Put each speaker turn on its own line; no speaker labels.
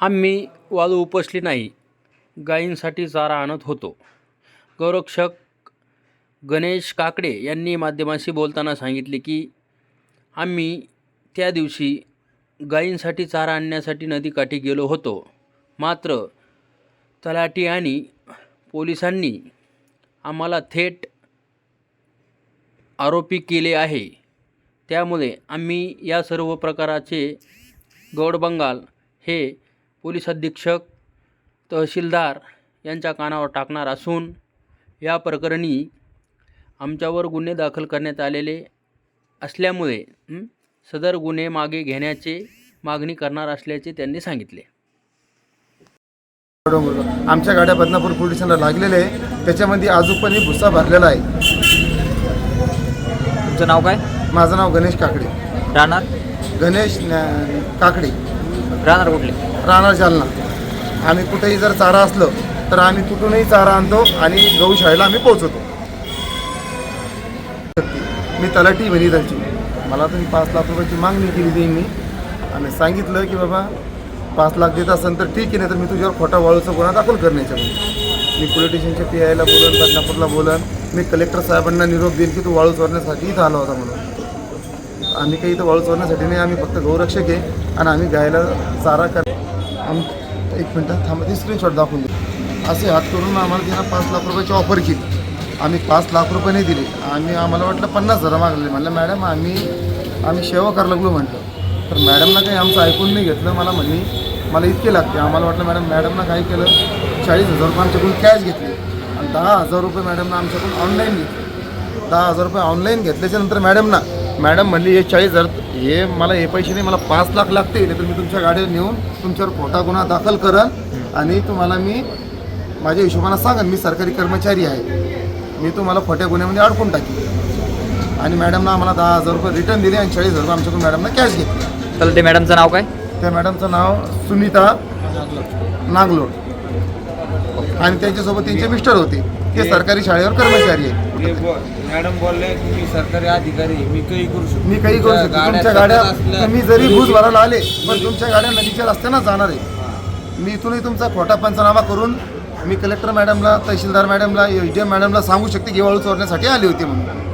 आम्ही वाळू उपसली नाही. गायींसाठी चारा आणत होतो. गौरक्षक गणेश काकडे यांनी माध्यमांशी बोलताना सांगितले की आम्ही त्या दिवशी गायींसाठी चारा आणण्यासाठी नदीकाठी गेलो होतो. मात्र तलाठी आणि पोलिसांनी आम्हाला थेट आरोपी केले आहे. त्यामुळे आम्ही या सर्व प्रकाराचे गौडबंगाल हे पोलीस अधीक्षक तहसीलदार यांच्या कानावर टाकणार असून या प्रकरणी आमच्यावर गुन्हे दाखल करण्यात आलेले असल्यामुळे सदर गुन्हे मागे घेण्याचे मागणी करणार असल्याचे त्यांनी सांगितले.
आमच्या गाड्या बदनापूर पोलीस स्टेशनला लागलेल्या आहे. त्याच्यामध्ये अजून पण भुस्सा भरलेला आहे.
तुमचं नाव काय?
माझं नाव गणेश काकडे.
राहणार?
गणेश काकडे.
राहणार कुठले?
राहणार जालना. आम्ही कुठेही जर चारा असलं तर आम्ही कुठूनही चारा आणतो आणि गौशाळेला आम्ही पोहोचवतो. मी तलाठी बनी त्यांची मला तुम्ही पाच लाख रुपयाची मागणी केली त्यांनी आणि सांगितलं की बाबा पाच लाख देत असेल तर ठीक आहे नाही तर मी तुझ्यावर खोटा वाळूचा गुन्हा दाखल करण्याच्या मी पोलीस स्टेशनच्या पी आयला बोलन बदनापूरला बोलन. मी कलेक्टर साहेबांना निरोप देईन की तू वाळू चोरण्यासाठी इथं आला होता म्हणून. आम्ही काही इथं वाळू चोरण्यासाठी नाही आम्ही फक्त गौरक्षक आहे आणि आम्ही गायला चारा कर आम एक मिनटं थांबा ती स्क्रीनशॉट दाखवून दे. असे हात करून आम्हाला त्यांना पाच लाख रुपयाची ऑफर केली. आम्ही पाच लाख रुपये नाही दिले. आम्ही आम्हाला वाटलं पन्नास हजार मागले. म्हणलं मॅडम आम्ही आम्ही सेवा करायला लागलो म्हटलं. तर मॅडमना काही आमचं ऐकून नाही घेतलं. मला म्हणली मला इतके लागते. आम्हाला वाटलं मॅडम मॅडमनं काय केलं. चाळीस हजार रुपये आमच्याकडून कॅश घेतली. आणि दहा हजार रुपये मॅडमनं आमच्याकडून ऑनलाईन घेतले. दहा हजार रुपये ऑनलाईन घेतल्याच्यानंतर मॅडमना मॅडम म्हणली हे चाळीस हजार हे मला हे पैसे नाही मला पाच लाख लागते नाही तर मी तुमच्या गाडीवर नेऊन तुमच्यावर खोटा गुन्हा दाखल करन आणि तुम्हाला मी माझ्या हिशोबानं सांगन मी सरकारी कर्मचारी आहे. मी तुम्हाला खोट्या गुन्ह्यामध्ये अडकून टाकेन. आणि मॅडमनं आम्हाला दहा हजार रुपये रिटर्न दिले आणि चाळीस हजार रुपये आमच्याकडून मॅडमनं कॅश घेतली.
तर ते मॅडमचं नाव काय?
त्या मॅडमचं नाव सुनीता नागलोड आणि त्यांच्यासोबत त्यांचे मिस्टर होते. ते सरकारी शाळेवर कर्मचारी आहेत.
हे बो- मॅडम बोलले की मी सरकारी अधिकारी आहे, मी काही करू शकतो
मी काही करू शकतो तुमच्या गाड्या तुम्ही जरी भूज भरायला आले पण तुमच्या गाड्या नदीच्या रस्त्यानं जाणार आहे मी इथूनही तुमचा खोटा पंचनामा करून मी कलेक्टर मॅडमला तहसीलदार मॅडमला एच डी एम मॅडमला सांगू शकते की वाळू चोरण्यासाठी आली होती म्हणून.